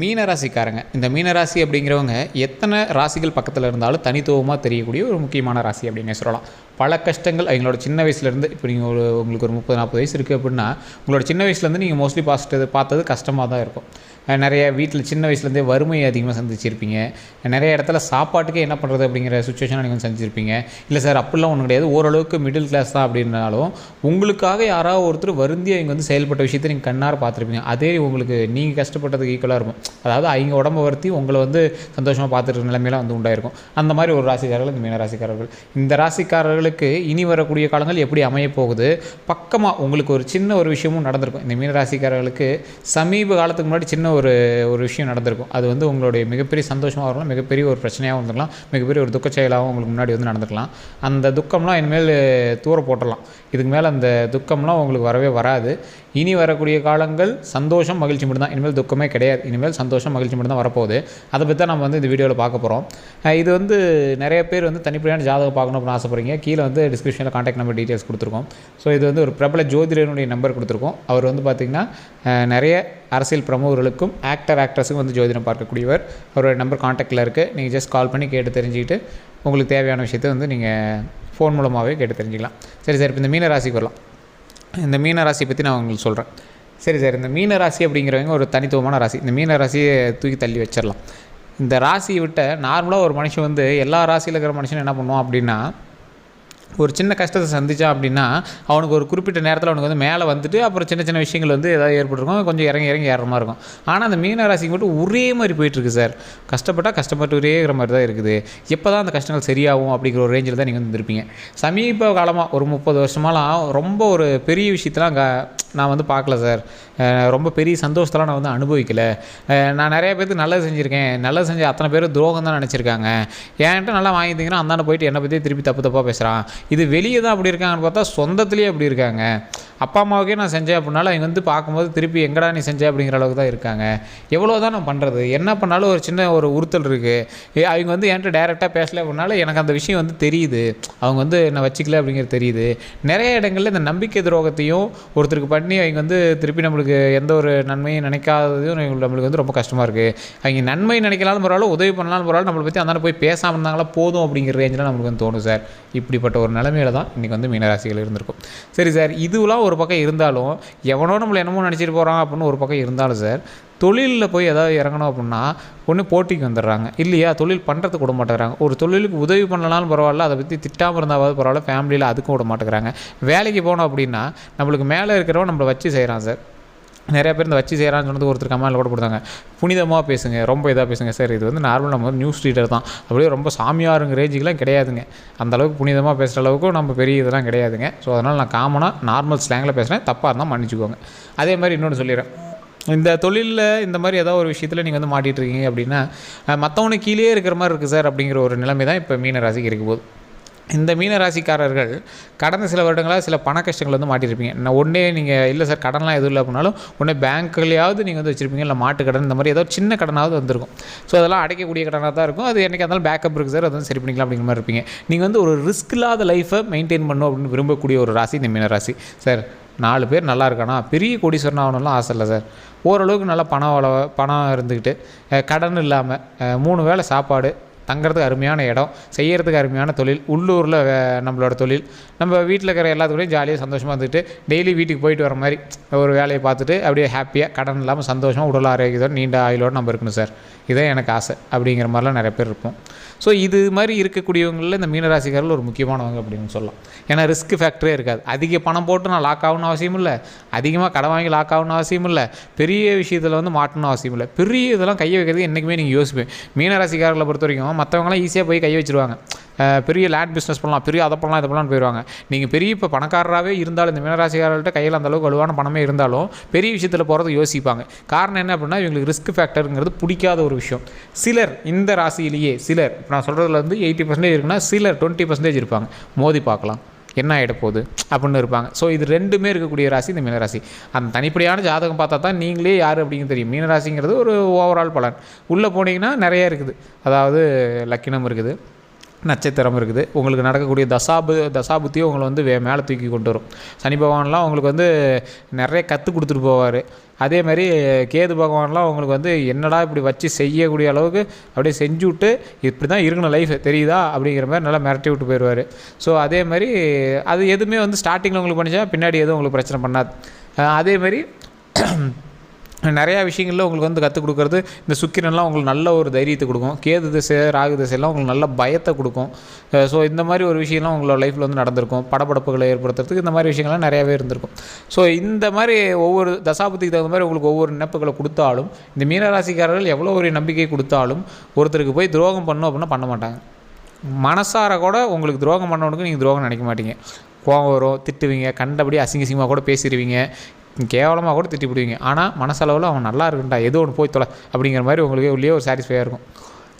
மீனராசிக்காரங்க. இந்த மீனராசி அப்படிங்கிறவங்க எத்தனை ராசிகள் பக்கத்தில் இருந்தாலும் தனித்துவமாக தெரியக்கூடிய ஒரு முக்கியமான ராசி அப்படின்னு சொல்லலாம். பல கஷ்டங்கள் அவங்களோட சின்ன வயசுலேருந்து இப்போ நீங்கள் ஒரு உங்களுக்கு ஒரு முப்பது நாற்பது வயசு இருக்குது அப்படின்னா உங்களோட சின்ன வயசுலேருந்து நீங்கள் மோஸ்ட்லி பார்த்துட்டு பார்த்தது கஷ்டமாக தான் இருக்கும். நிறைய வீட்டில் சின்ன வயசுலேருந்தே வறுமையை அதிகமாக சந்திச்சிருப்பீங்க. நிறைய இடத்துல சாப்பாட்டுக்கே என்ன பண்ணுறது அப்படிங்கிற சுச்சுவேஷனை நீங்கள் வந்து சந்திச்சிருப்பீங்க. இல்லை சார் அப்படிலாம் ஒன்றும் கிடையாது. ஓரளவுக்கு மிடில் கிளாஸ் தான் அப்படின்னாலும் உங்களுக்காக யாராவது ஒருத்தர் வருந்தி அவங்க வந்து செயல்பட்ட விஷயத்தை நீங்கள் கண்ணார் பார்த்துருப்பீங்க. அதே உங்களுக்கு நீங்கள் கஷ்டப்பட்டதுக்கு ஈக்குவலாக இருக்கும். அதாவது அவங்க உடம்ப வருத்தி உங்களை வந்து சந்தோஷமாக பார்த்துருக்க நிலைமையெல்லாம் வந்து உண்டாயிருக்கும். அந்த மாதிரி ஒரு ராசிக்காரர்கள் இந்த மீன ராசிக்காரர்கள். இந்த ராசிக்காரர்களுக்கு இனி வரக்கூடிய காலங்கள் எப்படி அமையப் போகுது? பக்கமாக உங்களுக்கு ஒரு சின்ன ஒரு விஷயமும் நடந்திருக்கும். இந்த மீன ராசிக்காரர்களுக்கு சமீப காலத்துக்கு முன்னாடி சின்ன ஒரு ஒரு விஷயம் நடந்திருக்கும். அது வந்து உங்களுடைய மிகப்பெரிய சந்தோஷமாக இருக்கலாம் மிகப்பெரிய ஒரு பிரச்சனையாகவும் இருந்திருக்கலாம் மிகப்பெரிய ஒரு துக்க செயலாகவும் உங்களுக்கு முன்னாடி வந்து நடந்துக்கலாம் அந்த துக்கம்லாம் இனிமேல் தூர போட்டுடலாம். இதுக்கு மேலே அந்த துக்கம்லாம் உங்களுக்கு வரவே வராது. இனி வரக்கூடிய காலங்கள் சந்தோஷம் மகிழ்ச்சி மட்டும் தான் இனிமேல் துக்கமே கிடையாது. இனிமேல் சந்தோஷம் மகிழ்ச்சி மட்டும் தான் வரப்போகுது. அதை பற்றி தான் நம்ம வந்து இந்த வீடியோவில் பார்க்க போகிறோம் இது வந்து நிறைய பேர் வந்து தனிப்படியான ஜாதகம் பார்க்கணும் அப்படின்னு ஆசைப்படுறீங்க. கீழே வந்து டிஸ்கிரிப்ஷனில் காண்டாக்ட் நம்பர் டீட்டெயில்ஸ் கொடுத்துருக்கோம். ஸோ இது வந்து ஒரு பிரபல ஜோதிடனுடைய நம்பர் கொடுத்துருக்கோம். அவர் வந்து பார்த்திங்கன்னா நிறைய அரசியல் பிரமுகர்களுக்கும் ஆக்டர் ஆக்ட்ரஸுக்கும் வந்து ஜோதிடம் பார்க்கக்கூடியவர். அவரோட நம்பர் காண்டாக்டில் இருக்குது நீங்கள் ஜஸ்ட் கால் பண்ணி கேட்டு தெரிஞ்சுக்கிட்டு உங்களுக்கு தேவையான விஷயத்தை வந்து நீங்கள் ஃபோன் மூலமாகவே கேட்டு தெரிஞ்சுக்கலாம். சரி சார் இப்போ இந்த மீன ராசிக்கு வரலாம். இந்த மீன ராசியை பற்றி நான் உங்களுக்கு சொல்கிறேன் சரி சார் இந்த மீன ராசி அப்படிங்கிறவங்க ஒரு தனித்துவமான ராசி. இந்த மீன ராசியை தூக்கி தள்ளி வச்சிடலாம். இந்த ராசியை விட்ட நார்மலாக ஒரு மனுஷன் வந்து எல்லா ராசியில் இருக்கிற மனுஷன் என்ன பண்ணுவோம் அப்படின்னா ஒரு சின்ன கஷ்டத்தை சந்திச்சான் அப்படின்னா அவனுக்கு ஒரு குறிப்பிட்ட நேரத்தில் அவனுக்கு வந்து மேலே வந்துட்டு அப்புறம் சின்ன சின்ன விஷயங்கள் வந்து ஏதாவது ஏற்பட்டிருக்கும். கொஞ்சம் இறங்கி இறங்கி ஏறுற மாதிரி இருக்கும். ஆனால் அந்த மீன ராசிக்கு மட்டும் ஒரே மாதிரி போயிட்டுருக்கு சார். கஷ்டப்பட்டால் கஷ்டப்பட்டு ஒரேங்கிற மாதிரி தான் இருக்குது. எப்போ தான் அந்த கஷ்டங்கள் சரியாகும் அப்படிங்கிற ஒரு ரேஞ்சில் தான் நீங்கள் வந்து இருப்பீங்க சமீப காலமாக ஒரு முப்பது வருஷமாலாம் ரொம்ப ஒரு பெரிய விஷயத்தெலாம் க நான் வந்து பார்க்கல சார். ரொம்ப பெரிய சந்தோஷத்தெல்லாம் நான் வந்து அனுபவிக்கலை. நான் நிறைய பேருக்கு நல்லது செஞ்சுருக்கேன். நல்லது செஞ்ச அத்தனை பேர் துரோகம் தான் நினச்சிருக்காங்க. என்கிட்ட நல்லா வாங்கிட்டீங்கன்னா அந்தாண்ட போயிட்டு என்னை பற்றி திருப்பி தப்பு தப்பாக பேசுகிறான் இது வெளியே தான் அப்படி இருக்காங்கன்னு பார்த்தா சொந்தத்துலேயே அப்படி இருக்காங்க. அப்பா அம்மாவுக்கே நான் செஞ்சேன் அப்படின்னால அவங்க வந்து பார்க்கும்போது திருப்பி எங்கடா நீ செஞ்ச அப்படிங்கிற அளவுக்கு தான் இருக்காங்க. எவ்வளோ தான் நான் பண்ணுறது என்ன பண்ணாலும் ஒரு சின்ன ஒரு உறுத்தல் இருக்குது அவங்க வந்து என்கிட்ட டேரெக்டாக பேசல அப்படின்னாலும் எனக்கு அந்த விஷயம் வந்து தெரியுது. அவங்க வந்து என்னை வச்சுக்கல அப்படிங்கிறது தெரியுது. நிறைய இடங்களில் இந்த நம்பிக்கை துரோகத்தையும் ஒருத்தருக்கு பண்ணி அவங்க வந்து திருப்பி நம்மளுக்கு எந்த ஒரு நன்மையும் நினைக்காததும் நம்மளுக்கு வந்து ரொம்ப கஷ்டமாக இருக்குது அவங்க நன்மை நினைக்கலாலும் பரவாயில்ல உதவி பண்ணலாம்னு பரவாயில்ல நம்மளை பற்றி அந்த போய் பேசாமல் இருந்தாங்களா போதும் அப்படிங்கிற ரேஞ்சில் நம்மளுக்கு வந்து தோணும் சார். இப்படிப்பட்ட ஒரு நிலைமையில தான் இன்றைக்கி வந்து மீனராசிகள் இருந்திருக்கும். சரி சார் இதுவெல்லாம் ஒரு பக்கம் இருந்தாலும் எவனோ நம்மளை என்னமோ நினச்சிட்டு போகிறான் அப்படின்னு ஒரு பக்கம் இருந்தாலும் சார் தொழிலில் போய் ஏதாவது இறங்கணும் அப்படின்னா ஒன்று போட்டிக்கு வந்துடுறாங்க. இல்லையா? தொழில் பண்ணுறதுக்கு விட மாட்டேங்கிறாங்க. ஒரு தொழிலுக்கு உதவி பண்ணலனாலும் பரவாயில்ல அதை பற்றி திட்டாமல் இருந்தாவது பரவாயில்ல ஃபேமிலியில் அதுக்கும் விட மாட்டேங்கிறாங்க. வேலைக்கு போனோம் அப்படின்னா நம்மளுக்கு மேலே இருக்கிறவன் நம்மளை வச்சு செய்கிறான் சார். நிறையா பேர் இந்த வச்சு செய்கிறான்னு சொன்னது ஒருத்தர் கமெண்ட்ல கூட கொடுத்தாங்க புனிதமாக பேசுங்க ரொம்ப இதாக பேசுங்க. சார் இது வந்து நார்மல் நம்ம வந்து நியூஸ் ரீடர் தான். அப்படியே ரொம்ப சாமியாருங்க ரேஞ்சுக்கெலாம் கிடையாதுங்க. அந்த அளவுக்கு புனிதமாக பேசுகிற அளவுக்கு நம்ம பெரிய இதெல்லாம் கிடையாதுங்க. ஸோ அதனால் நான் காமனாக நார்மல் ஸ்லாங்கில் பேசுகிறேன் தப்பாக இருந்தால் மன்னிச்சுக்கோங்க. அதே மாதிரி இன்னொன்று சொல்லிடுறேன். இந்த தொழிலில் இந்த மாதிரி ஏதாவது ஒரு விஷயத்தில் நீங்கள் வந்து மாட்டிட்டு இருக்கீங்க அப்படின்னா மற்றவனுக்கு கீழே இருக்கிற மாதிரி இருக்குது சார் அப்படிங்கிற ஒரு நிலைமை தான் இப்போ மீன ராசிக்கு இருக்க போகுது. இந்த மீன ராசிக்காரர்கள் கடந்த சில வருடங்களாக சில பண கஷ்டங்கள் வந்து மாட்டியிருப்பீங்க நான் ஒன்றே நீங்கள் இல்லை சார் கடன்லாம் எதுவும் இல்லை அப்படின்னாலும் ஒன்றே பேங்க்லையாவது நீங்கள் வந்து வச்சுருப்பீங்க இல்லை மாட்டு கடன் இந்த மாதிரி ஏதோ சின்ன கடனாவது வந்திருக்கும். ஸோ அதெல்லாம் அடைக்கக்கூடிய கடனாக தான் இருக்கும். அது என்றைக்கு இருந்தாலும் பேக்கப் இருக்குது சார். அது வந்து சரி பண்ணிக்கலாம் அப்படிங்கிற மாதிரி இருப்பீங்க. நீங்கள் வந்து ஒரு ரிஸ்க் இல்லாத லைஃப்பை மெயின்டைன் பண்ணும் அப்படின்னு விரும்பக்கூடிய ஒரு ராசி இந்த மீன ராசி சார் நாலு பேர் நல்லா இருக்கானா? பெரிய கோடீஸ்வரன் ஆகணும்லாம் ஆசை இல்லை சார். ஓரளவுக்கு நல்லா பணம் வள பணம் இருந்துக்கிட்டு கடன் இல்லாமல் மூணு வேளை சாப்பாடு தங்குறதுக்கு அருமையான இடம் செய்கிறதுக்கு அருமையான தொழில் உள்ளூரில் நம்மளோட தொழில். நம்ம வீட்டில் இருக்கிற எல்லாத்துக்கூடையும் ஜாலியாக சந்தோஷமாக இருந்துட்டு டெய்லி வீட்டுக்கு போயிட்டு வர மாதிரி ஒரு வேலையை பார்த்துட்டு அப்படியே ஹாப்பியாக கடன் இல்லாமல் சந்தோஷமாக உடல் ஆரோக்கியத்தோட நீண்ட ஆயுளோடு நம்ம இருக்கணும் சார். இதான் எனக்கு ஆசை அப்படிங்கிற மாதிரிலாம் நிறைய பேர் இருப்போம். ஸோ இது மாதிரி இருக்கக்கூடியவங்களில் இந்த மீனராசிக்காரர்கள் ஒரு முக்கியமானவங்க அப்படின்னு சொல்லலாம். ஏன்னா ரிஸ்க் ஃபேக்டரே இருக்காது. அதிக பணம் போட்டு நான் லாக் ஆகணும் அவசியம் இல்லை. அதிகமாக கடன் வாங்கி லாக் ஆகணும் அவசியம் இல்லை. பெரிய விஷயத்தில் வந்து மாட்டணும் அவசியம் இல்லை. பெரிய இதெல்லாம் கையை வைக்கிறது என்றைக்குமே நீங்கள் யோசிப்பேன் மீனராசிக்காரர்களை பொறுத்த வரைக்கும் மற்றவங்களாம் ஈஸியாக போய் கை வச்சிருவாங்க. பெரிய லேண்ட் பிஸ்னஸ் பண்ணலாம் பெரிய அதை பண்ணலாம் இதை பண்ணலாம்னு போயிடுவாங்க நீங்கள் பெரிய இப்போ பணக்காரராகவே இருந்தாலும் இந்த மீனராசிக்காரர்கள்ட்ட கையில் அந்த அளவுக்கு வலுவான பணமே இருந்தாலும் பெரிய விஷயத்தில் போகிறது யோசிப்பாங்க. காரணம் என்ன அப்படின்னா இவங்களுக்கு ரிஸ்க் ஃபேக்டருங்கிறது பிடிக்காத ஒரு விஷயம். சிலர் இந்த ராசியிலேயே சிலர் இப்போ நான் சொல்கிறதுல வந்து எயிட்டி பர்சன்டேஜ் இருக்குன்னா சிலர் டுவெண்ட்டி பர்சன்டேஜ் இருப்பாங்க. மோதி பார்க்கலாம். என்ன ஆகிட போகுது? அப்படின்னு இருப்பாங்க. ஸோ இது ரெண்டுமே இருக்கக்கூடிய ராசி இந்த மீனராசி அந்த தனிப்படியான ஜாதகம் பார்த்தா தான் நீங்களே யார் அப்படிங்கிறது தெரியும். மீனராசிங்கிறது ஒரு ஓவரால் பலன். உள்ளே போனீங்கன்னா நிறைய இருக்குது. அதாவது லக்கினம் இருக்குது. நட்சத்திரம் இருக்குது. உங்களுக்கு நடக்கக்கூடிய தசாபு தசாபுத்தியும் உங்களை வந்து வே மேலே தூக்கி கொண்டு வரும். சனி பகவான்லாம் உங்களுக்கு வந்து நிறைய கற்றுக் கொடுத்துட்டு போவார். அதே மாதிரி கேது பகவான்லாம் உங்களுக்கு வந்து என்னடா இப்படி வச்சு செய்யக்கூடிய அளவுக்கு அப்படியே செஞ்சு விட்டு இப்படி தான் இருக்கணும் லைஃப் தெரியுதா? அப்படிங்கிற மாதிரி நல்லா மிரட்டி விட்டு போயிடுவார் ஸோ அதே மாதிரி அது எதுவுமே வந்து ஸ்டார்டிங்கில் உங்களுக்கு பண்ணிச்சா பின்னாடி எதுவும் உங்களுக்கு பிரச்சனை பண்ணாது. அதே மாதிரி நிறையா விஷயங்களில் உங்களுக்கு வந்து கற்றுக் கொடுக்குறது இந்த சுக்கிரன்லாம் உங்களுக்கு நல்ல ஒரு தைரியத்தை கொடுக்கும். கேது திசை ராகு திசையெல்லாம் உங்களுக்கு நல்ல பயத்தை கொடுக்கும். ஸோ இந்த மாதிரி ஒரு விஷயம்லாம் உங்களோட லைஃப்பில் வந்து நடந்திருக்கும். படப்படப்புகளை ஏற்படுத்துறதுக்கு இந்த மாதிரி விஷயங்கள்லாம் நிறையாவே இருந்திருக்கும். ஸோ இந்த மாதிரி ஒவ்வொரு தசாபத்துக்கு தகுந்த மாதிரி உங்களுக்கு ஒவ்வொரு நினைப்புகளை கொடுத்தாலும் இந்த மீனராசிக்காரர்கள் எவ்வளோ ஒரு நம்பிக்கை கொடுத்தாலும் ஒருத்தருக்கு போய் துரோகம் பண்ணணும் அப்படின்னா பண்ண மாட்டாங்க. மனசார கூட உங்களுக்கு துரோகம் பண்ணவனுக்கு நீங்கள் துரோகம் நினைக்க மாட்டீங்க. கோவம் வரும் திட்டுவீங்க கண்டபடி அசிங்க அசிங்கமாக கூட பேசிடுவீங்க கேவலமாக கூட திட்டி திட்டிவிடுவீங்க ஆனால் மனசளவில் அவன் நல்லா இருக்குண்டா எது ஒன்று போய் தொலை அப்படிங்கிற மாதிரி உங்களுக்கு உள்ளே ஒரு சாட்டிஸ்ஃபையாக இருக்கும்.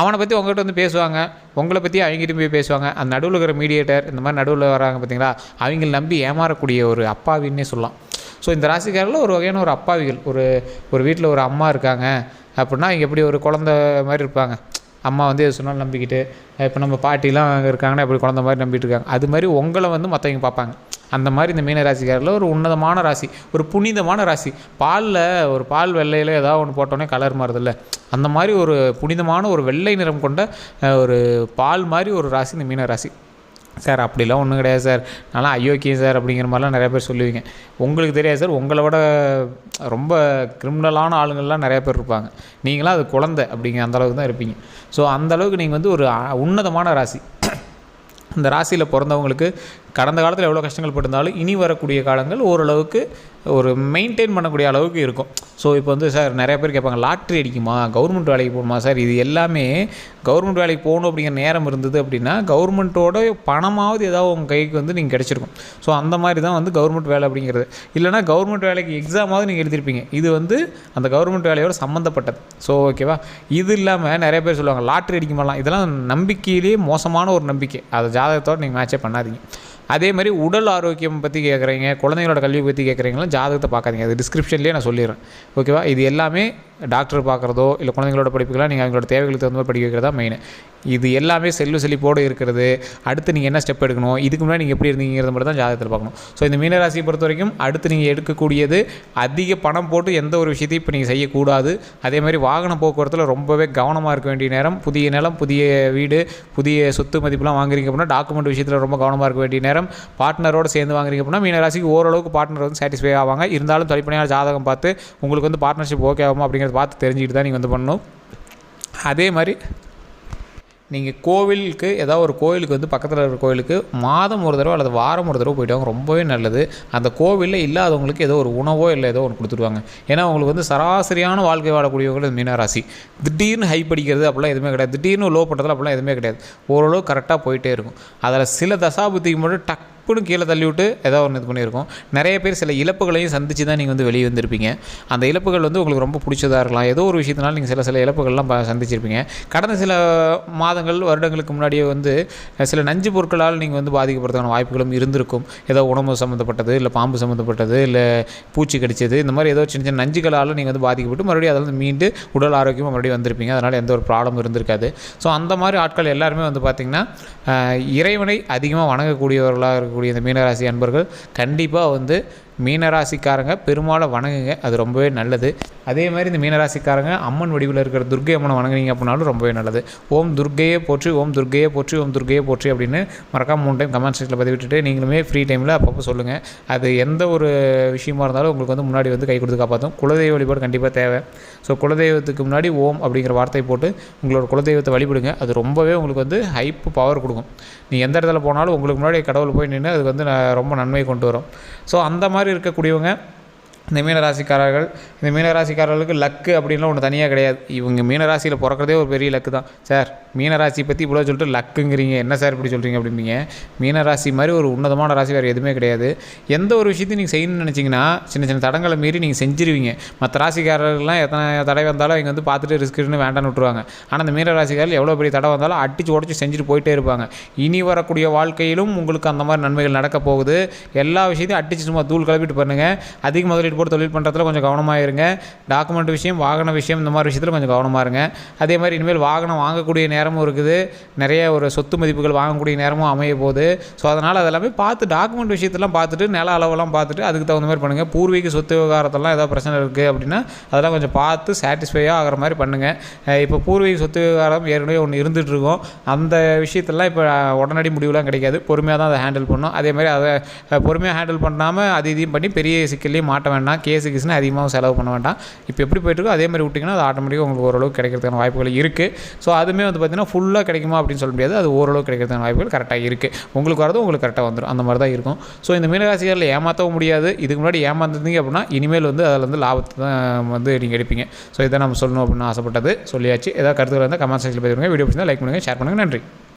அவனை பற்றி உங்கள்கிட்ட வந்து பேசுவாங்க. உங்களை பற்றி அவங்ககிட்ட போய் பேசுவாங்க. அந்த நடுவில் இருக்கிற மீடியேட்டர் இந்த மாதிரி நடுவில் வராங்க பார்த்தீங்களா அவங்கள நம்பி ஏமாறக்கூடிய ஒரு அப்பாவின்னே சொல்லலாம். ஸோ இந்த ராசிக்காரில் ஒரு வகையான ஒரு அப்பாவிகள். ஒரு ஒரு வீட்டில் ஒரு அம்மா இருக்காங்க. அப்படின்னா அவங்க எப்படி ஒரு குழந்த மாதிரி இருப்பாங்க. அம்மா வந்து எது சொன்னாலும் நம்பிக்கிட்டு இப்போ நம்ம பாட்டிலாம் அங்கே இருக்காங்கன்னா எப்படி குழந்த மாதிரி நம்பிட்டு இருக்காங்க. அது மாதிரி உங்களை வந்து மற்றவங்க பார்ப்பாங்க. அந்த மாதிரி இந்த மீன ராசிக்காரில் ஒரு உன்னதமான ராசி ஒரு புனிதமான ராசி. பாலில் ஒரு பால் வெள்ளையில் ஏதாவது ஒன்று போட்டோன்னே கலர் மாறுதில்ல. அந்த மாதிரி ஒரு புனிதமான ஒரு வெள்ளை நிறம் கொண்ட ஒரு பால் மாதிரி ஒரு ராசி இந்த மீன ராசி. சார் அப்படிலாம் ஒன்றும் கிடையாது சார். நல்லா அயோக்கியம் சார் அப்படிங்கிற மாதிரிலாம் நிறைய பேர் சொல்லுவீங்க. உங்களுக்கு தெரியாது சார். உங்களை விட ரொம்ப கிரிமினலான ஆளுங்கள்லாம் நிறைய பேர் இருப்பாங்க. நீங்களாம் அது குழந்தை அப்படிங்கிற அந்த அளவுக்கு தான் இருப்பீங்க. ஸோ அந்தளவுக்கு நீங்கள் வந்து ஒரு உன்னதமான ராசி. இந்த ராசியில் பிறந்தவங்களுக்கு கடந்த காலத்தில் எவ்வளோ கஷ்டங்கள் பட்டிருந்தாலும் இனி வரக்கூடிய காலங்கள் ஓரளவுக்கு ஒரு மெயின்டைன் பண்ணக்கூடிய அளவுக்கு இருக்கும். ஸோ இப்போ வந்து சார் நிறைய பேர் கேட்பாங்க லாட்ரி அடிக்குமா? கவர்மெண்ட் வேலைக்கு போகணுமா? சார் இது எல்லாமே கவர்மெண்ட் வேலைக்கு போகணும் அப்படிங்கிற நேரம் இருந்தது அப்படின்னா கவர்மெண்ட்டோட பணமாவது ஏதாவது உங்கள் கைக்கு வந்து நீங்கள் கிடச்சிருக்கும். ஸோ அந்த மாதிரி தான் வந்து கவர்மெண்ட் வேலை அப்படிங்கிறது. இல்லைனா கவர்மெண்ட் வேலைக்கு எக்ஸாமாவது நீங்கள் எழுதிருப்பீங்க. இது வந்து அந்த கவர்மெண்ட் வேலையோட சம்மந்தப்பட்டது ஸோ ஓகேவா இது இல்லாமல் நிறைய பேர் சொல்லுவாங்க லாட்ரி அடிக்குமாலாம். இதெல்லாம் நம்பிக்கையிலேயே மோசமான ஒரு நம்பிக்கை. அதை ஜாதகத்தோடு நீங்கள் மேட்சே பண்ணாதீங்க. அதே மாதிரி உடல் ஆரோக்கியம் பற்றி கேட்குறீங்க குழந்தைங்களோட கல்வி பற்றி கேட்குறீங்களா ஜாதகத்தை பார்க்காதீங்க. அது டிஸ்கிரிப்ஷன்லேயே நான் சொல்லிடுறேன். ஓகேவா இது எல்லாமே டாக்டர் பார்க்குறதோ இல்லை குழந்தைங்களோட படிப்புக்கெல்லாம் நீங்கள் அவங்களோட தேவைகளுக்கு தகுந்த மாதிரி படிக்க வைக்கிறதா மெயின் இது எல்லாமே செல்வ செழிப்போடு இருக்கிறது. அடுத்து நீங்கள் என்ன ஸ்டெப் எடுக்கணும்? இதுக்கு முன்னாடி நீங்கள் எப்படி இருந்தீங்கிறத மட்டும் தான் ஜாதகத்தில் பார்க்கணும். ஸோ இந்த மீனராசியை பொறுத்த வரைக்கும் அடுத்து நீங்கள் எடுக்கக்கூடியது அதிக பணம் போட்டு எந்த ஒரு விஷயத்தையும் இப்போ நீங்கள் செய்யக்கூடாது. அதே மாதிரி வாகன போக்குவரத்தில் ரொம்பவே கவனமாக இருக்க வேண்டிய நேரம். புதிய நிலம் புதிய வீடு புதிய சொத்து மதிப்புலாம் வாங்குறீங்க அப்படின்னா டாக்குமெண்ட் விஷயத்தில் ரொம்ப கவனமாக இருக்க வேண்டிய நேரம். பார்ட்னரோடு சேர்ந்து வாங்குறீங்க அப்படின்னா மீனராசிக்கு ஓரளவுக்கு பார்ட்னர் வந்து சாட்டிஸ்ஃபை ஆவாங்க. இருந்தாலும் தனிப்படையான ஜாதகம் பார்த்து உங்களுக்கு வந்து பார்ட்னர்ஷிப் ஓகே ஆகுமா அப்படிங்கிறத பார்த்து தெரிஞ்சுக்கிட்டு தான் நீங்கள் வந்து பண்ணணும். அதே மாதிரி நீங்கள் கோவிலுக்கு ஏதாவது ஒரு கோவிலுக்கு வந்து பக்கத்தில் இருக்கிற கோவிலுக்கு மாதம் ஒரு தடவை அல்லது வாரம் ஒரு தடவை போயிட்டு ரொம்பவே நல்லது. அந்த கோவிலில் இல்லாதவங்களுக்கு ஏதோ ஒரு உணவோ இல்லை ஏதோ ஒன்று கொடுத்துருவாங்க. ஏன்னா அவங்களுக்கு வந்து சராசரியான வாழ்க்கை வாழக்கூடியவங்க மீனராசி. திடீர்னு ஹை படிக்கிறது அப்படிலாம் எதுவுமே கிடையாது. திடீர்னு லோ பண்ணுறதுல அப்படிலாம் எதுவுமே கிடையாது. ஓரளவு கரெக்டாக போயிட்டே இருக்கும். அதில் சில தசாபுத்திக்கு மட்டும் டக் டப்புன்னு கீழே தள்ளிவிட்டு ஏதோ ஒன்று இது பண்ணியிருக்கோம். நிறைய பேர் சில இழப்புகளையும் சந்தித்து தான் நீங்கள் வந்து வெளியே வந்திருப்பீங்க. அந்த இழப்புகள் வந்து உங்களுக்கு ரொம்ப பிடிச்சதாக இருக்கலாம். ஏதோ ஒரு விஷயத்தினால நீங்கள் சில சில இழப்புகள்லாம் சந்திச்சிருப்பீங்க. கடந்த சில மாதங்கள் வருடங்களுக்கு முன்னாடியே வந்து சில நஞ்சு பொருட்களால் நீங்கள் வந்து பாதிக்கப்படுறதுக்கான வாய்ப்புகளும் இருந்திருக்கும். ஏதோ உணவு சம்மந்தப்பட்டது இல்லை பாம்பு சம்மந்தப்பட்டது இல்லை பூச்சி கடிச்சது இந்த மாதிரி ஏதோ சின்ன சின்ன நஞ்சுகளால் நீங்கள் வந்து பாதிக்கப்பட்டு மறுபடியும் அதில் மீண்டு உடல் ஆரோக்கியமாக மறுபடியும் வந்திருப்பீங்க. அதனால் எந்த ஒரு ப்ராப்ளம் இருந்திருக்காது. ஸோ அந்த மாதிரி ஆட்கள் எல்லாருமே வந்து பார்த்திங்கன்னா இறைவனை அதிகமாக வணங்கக்கூடியவர்களாக இருக்கக்கூடிய இந்த மீனராசி அன்பர்கள் கண்டிப்பாக வந்து மீனராசிக்காரங்க பெரும்பாலும் வணங்குங்க அது ரொம்பவே நல்லது. அதே மாதிரி இந்த மீனராசிக்காரங்க அம்மன் வடிவில் இருக்கிற துர்க்கை அம்மனை வணங்குனீங்க அப்படின்னாலும் ரொம்பவே நல்லது. ஓம் துர்க்கையே போற்றி ஓம் துர்க்கையே போற்றி ஓம் துர்க்கையே போற்றி அப்படின்னு மறக்காம மூணு டைம் கமெண்ட் செக்ஷனில் பதிவிட்டுட்டு நீங்களுமே ஃப்ரீ டைமில் அப்பப்போ சொல்லுங்கள் அது எந்த ஒரு விஷயமா இருந்தாலும் உங்களுக்கு வந்து முன்னாடி வந்து கை கொடுத்து காப்பாற்றும் குலதெய்வ வழிபாடு கண்டிப்பாக தேவை. ஸோ குலதெய்வத்துக்கு முன்னாடி ஓம் அப்படிங்கிற வார்த்தை போட்டு உங்களோட குலதெய்வத்தை வழிபடுங்க. அது ரொம்பவே உங்களுக்கு வந்து ஹைப் பவர் கொடுக்கும். நீ எந்த இடத்துல போனாலும் உங்களுக்கு முன்னாடி கடவுள் போய் நின்று அது வந்து ரொம்ப நன்மை கொண்டு வரும். ஸோ அந்த மாதிரி இருக்கக்கூடியவங்க இந்த மீனராசிக்காரர்கள் இந்த மீனராசிக்காரர்களுக்கு லக்கு அப்படின்லாம் ஒன்று தனியாக கிடையாது. இவங்க மீனராசியில் பிறக்கிறதே ஒரு பெரிய லக்கு தான் சார் மீனராசி பற்றி இவ்வளோ சொல்லிட்டு லக்குங்கிறீங்க. என்ன சார் இப்படி சொல்கிறீங்க அப்படிம்பீங்க மீனராசி மாதிரி ஒரு உன்னதமான ராசி வேறு எதுவுமே கிடையாது. எந்த ஒரு விஷயத்தையும் நீங்கள் செய்யணும்னு நினச்சிங்கன்னா சின்ன சின்ன தடங்களை மீறி நீங்கள் செஞ்சிருவீங்க. மற்ற ராசிக்காரர்கள்லாம் எத்தனை தடை வந்தாலும் இங்கே வந்து பார்த்துட்டு ரிஸ்க்குன்னு வேண்டாம்னு விட்டுருவாங்க. ஆனால் அந்த மீனராசிக்காரர்கள் எவ்வளோ பெரிய தடை வந்தாலும் அடிச்சு உடச்சி செஞ்சுட்டு போயிட்டே இருப்பாங்க. இனி வரக்கூடிய வாழ்க்கையிலும் உங்களுக்கு அந்த மாதிரி நன்மைகள் நடக்க போகுது. எல்லா விஷயத்தையும் அடிச்சு சும்மா தூள் கிளப்பிட்டு பண்ணுங்கள் அதிக முதலீடு போட்டு தொழில் பண்ணுறதுல கொஞ்சம் கவனமாக இருங்க. டாக்குமெண்ட் விஷயம் வாகன விஷயம் இந்த மாதிரி விஷயத்தில் கொஞ்சம் கவனமாக இருங்க. அதே மாதிரி இனிமேல் வாகனம் வாங்கக்கூடிய நேரம் நேரமும் இருக்குது. நிறைய ஒரு சொத்து மதிப்புகள் வாங்கக்கூடிய நேரமும் அமைய போகுது. ஸோ அதனால் அதெல்லாமே பார்த்து டாக்குமெண்ட் விஷயத்தெல்லாம் பார்த்துட்டு நில அளவெல்லாம் பார்த்துட்டு அதுக்கு தகுந்த மாதிரி பண்ணுங்கள் பூர்வீக சொத்து விவகாரத்தெல்லாம் ஏதாவது பிரச்சனை இருக்குது அப்படின்னா அதெல்லாம் கொஞ்சம் பார்த்து சாட்டிஸ்ஃபையாக ஆகிற மாதிரி பண்ணுங்கள் இப்போ பூர்வீக சொத்து விவகாரம் ஏற்கனவே ஒன்று இருந்துகிட்ருக்கோம் அந்த விஷயத்தெல்லாம் இப்போ உடனடி முடிவுலாம் கிடைக்காது. பொறுமையாக தான் அதை ஹேண்டில் பண்ணணும். அதே மாதிரி அதை பொறுமையாக ஹேண்டில் பண்ணாமல் அது இதையும் பண்ணி பெரிய சிக்கல்லையும் மாட்ட வேண்டாம். கேஸு கேஸ்னு அதிகமாக செலவு பண்ண வேண்டாம். இப்போ எப்படி போயிட்டுருக்கோ அதே மாதிரி விட்டிங்கன்னா அது ஆட்டோமேட்டிக்காக உங்களுக்கு ஓரளவுக்கு கிடைக்கிறதுக்கான வாய்ப்புகள் இருக்குது ஸோ அதுவுமே வந்து பார்த்திங்கன்னா ஃபுல்லாக கிடைக்குமா அப்படின்னு சொல்ல முடியாது. அது ஓரளவுக்கு கிடைக்கிறதுக்கான வாய்ப்புகள் கரெக்டாக இருக்குது உங்களுக்கு வரது உங்களுக்கு கரெக்டாக வந்துடும் அந்த மாதிரி தான் இருக்கும். ஸோ இந்த மீனராசிகளில் ஏமாற்றவும் முடியாது. இதுக்கு முன்னாடி ஏமாந்துருந்தீங்க அப்படின்னா இனிமேல் வந்து அதில் வந்து லாபத்தை தான் வந்து நீங்கள் எடுப்பீங்க. ஸோ இதை நம்ம சொல்லணும் அப்படின்னு ஆசைப்பட்டது சொல்லியாச்சு. ஏதாவது கருத்துக்கள் இருந்தால் கமெண்ட் செக்ஷனில் பதிவுங்க வீடியோ பிடிச்சிருந்தா லைக் பண்ணுங்கள் ஷேர் பண்ணுங்கள் நன்றி.